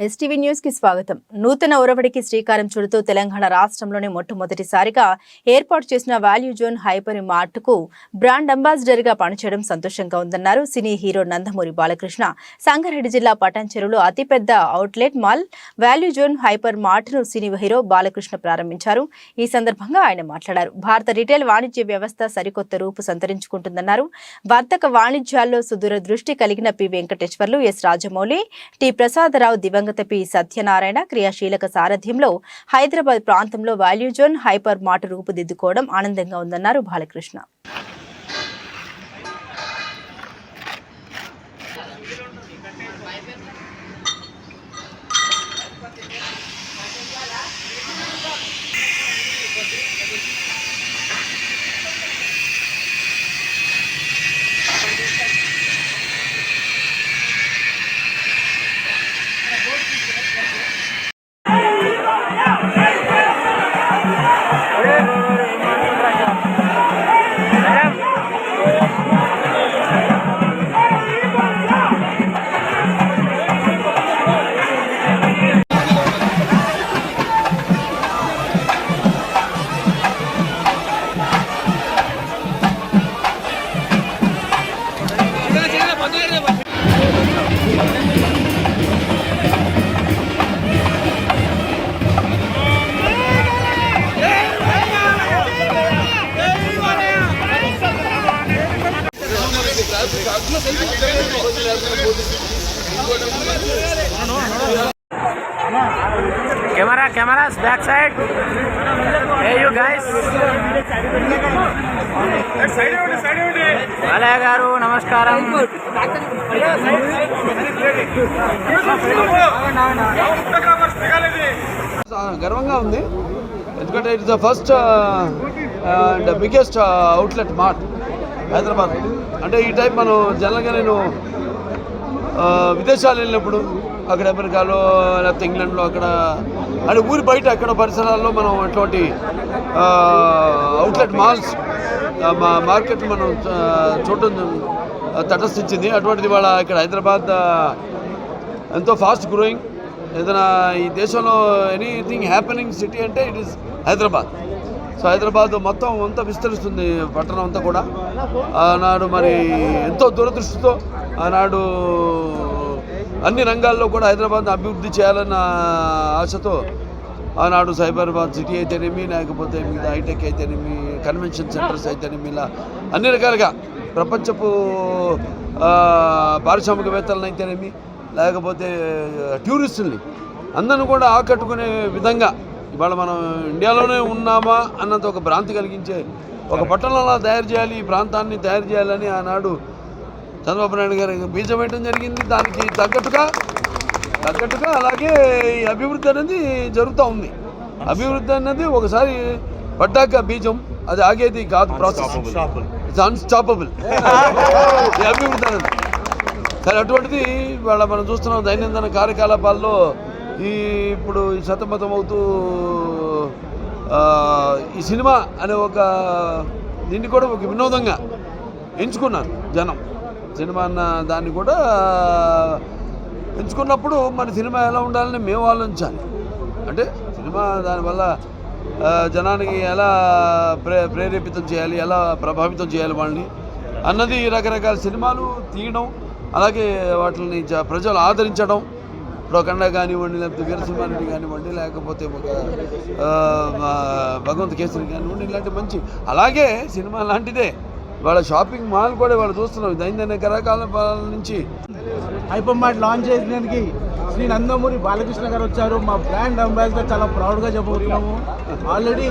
STV న్యూస్కి స్వాగతం. నూతన ఒరవడికి శ్రీకారం చుడుతూ తెలంగాణ రాష్ట్రంలోనే మొట్టమొదటిసారిగా ఏర్పాటు చేసిన వాల్యూ జోన్ హైపర్ మార్ట్కు బ్రాండ్ అంబాసిడర్గా పనిచేయడం సంతోషంగా ఉందన్నారు సినీ హీరో నందమూరి బాలకృష్ణ. సంగారెడ్డి జిల్లా పటాన్చెరులో అతిపెద్ద outlet mall value zone hyper మార్ట్ను cine hero Balakrishna ప్రారంభించారు. ఈ సందర్భంగా ఆయన మాట్లాడారు. భారత రిటైల్ వాణిజ్య వ్యవస్థ సరికొత్త రూపు సంతరించుకుంటుందన్నారు. వర్తక వాణిజ్యాల్లో సుదూర దృష్టి కలిగిన P Venkateswarlu S Rajamouli T Prasada Rao దివంగత పి సత్యనారాయణ క్రియాశీలక సారథ్యంలో హైదరాబాద్ ప్రాంతంలో వాల్యూ జోన్ హైపర్ మార్ట్ రూపుదిద్దుకోవడం ఆనందంగా ఉందన్నారు Balakrishna. Camera cameras back side hey you guys Balayya garu నమస్కారం గర్వంగా ఉంది. ఎందుకంటే it's the first and biggest outlet mart Hyderabad. అంటే ఈ టైప్ మనం జనరల్గా నేను uh, విదేశాలు వెళ్ళినప్పుడు అక్కడ అమెరికాలో లేకపోతే ఇంగ్లాండ్లో అక్కడ అంటే ఊరి బయట అక్కడ పరిసరాల్లో మనం అటువంటి అవుట్లెట్ మాల్స్ మా మార్కెట్ మనం చూడటం తటస్థించింది. అటువంటిది వాళ్ళ ఇక్కడ హైదరాబాద్ ఎంతో ఫాస్ట్ గ్రోయింగ్ ఏదైనా ఈ దేశంలో ఎనీథింగ్ హ్యాపెనింగ్ సిటీ అంటే it is Hyderabad. So Hyderabad మొత్తం అంతా విస్తరిస్తుంది పట్టణం అంతా కూడా. ఆనాడు మరి ఎంతో దురదృష్టితో ఆనాడు అన్ని రంగాల్లో కూడా హైదరాబాద్ అభివృద్ధి చేయాలన్న ఆశతో ఆనాడు సైబరాబాద్ సిటీ అయితేనేమి లేకపోతే మిగతా హైటెక్ అయితేనేమి కన్వెన్షన్ సెంటర్స్ అయితేనేమి ఇలా అన్ని రకాలుగా ప్రపంచపు పారిశ్రామికవేత్తలను అయితేనేమి లేకపోతే టూరిస్టుల్ని అందరిని కూడా ఆకట్టుకునే విధంగా ఇవాళ మనం ఇండియాలోనే ఉన్నామా అన్నంత ఒక భ్రాంతి కలిగించే ఒక పట్టణంలో తయారు చేయాలి ఈ ప్రాంతాన్ని తయారు చేయాలని ఆనాడు చంద్రబాబు నాయుడు గారు బీజం వేయడం జరిగింది. దానికి తగ్గట్టుగా తగ్గట్టుగా అలాగే ఈ అభివృద్ధి అనేది జరుగుతూ ఉంది. అభివృద్ధి అనేది ఒకసారి పడ్డాక బీజం అది ఆగేది కాదు ప్రాసెస్. ఇట్స్ అన్స్టాపబుల్ ఈ అభివృద్ధి అనేది. సరే అటువంటిది ఇవాళ మనం చూస్తున్నాం దైనందిన కార్యకలాపాల్లో ఈ ఇప్పుడు ఈ సతమతం అవుతూ ఈ సినిమా అనే ఒక దీన్ని కూడా ఒక వినోదంగా ఎంచుకున్నారు జనం. సినిమా అన్న దాన్ని కూడా ఎంచుకున్నప్పుడు మన సినిమా ఎలా ఉండాలని మేము ఆలోచించాలి. అంటే సినిమా దానివల్ల జనానికి ఎలా ప్రే ప్రేరేపితం చేయాలి ఎలా ప్రభావితం చేయాలి వాళ్ళని అన్నది రకరకాల సినిమాలు తీయడం అలాగే వాటిని ప్రజలు ఆదరించడం ప్రకండ కానివ్వండి లేకపోతే వీరసింహారెడ్డి కానివ్వండి లేకపోతే ఒక భగవంత్ కేసరి కానివ్వండి ఇలాంటి మంచి అలాగే సినిమా లాంటిదే. వాళ్ళ షాపింగ్ మాల్ కూడా వాళ్ళు చూస్తున్నాం దైనందిన కరకాల నుంచి. హైపర్ మార్ట్ లాంచ్ చేసినందుకు శ్రీ నందమూరి బాలకృష్ణ గారు వచ్చారు. మా బ్రాండ్ అంబాసిడర్ చాలా ప్రౌడ్గా చెప్పబోతున్నాము. ఆల్రెడీ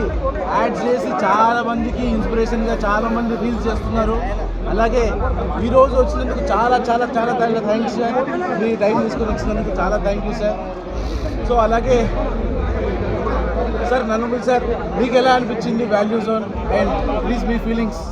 యాడ్స్ చేసి చాలా మందికి ఇన్స్పిరేషన్గా చాలా మంది రీల్స్ చేస్తున్నారు. అలాగే ఈరోజు వచ్చినందుకు చాలా చాలా చాలా థ్యాంక్ థ్యాంక్స్ సార్ మీ టైం తీసుకొని వచ్చినందుకు చాలా థ్యాంక్ యూ సార్ సో అలాగే సార్ నన్ను సార్ మీకు ఎలా అనిపించింది వాల్యూ జోన్ అండ్ ప్లీజ్ మీ ఫీలింగ్స్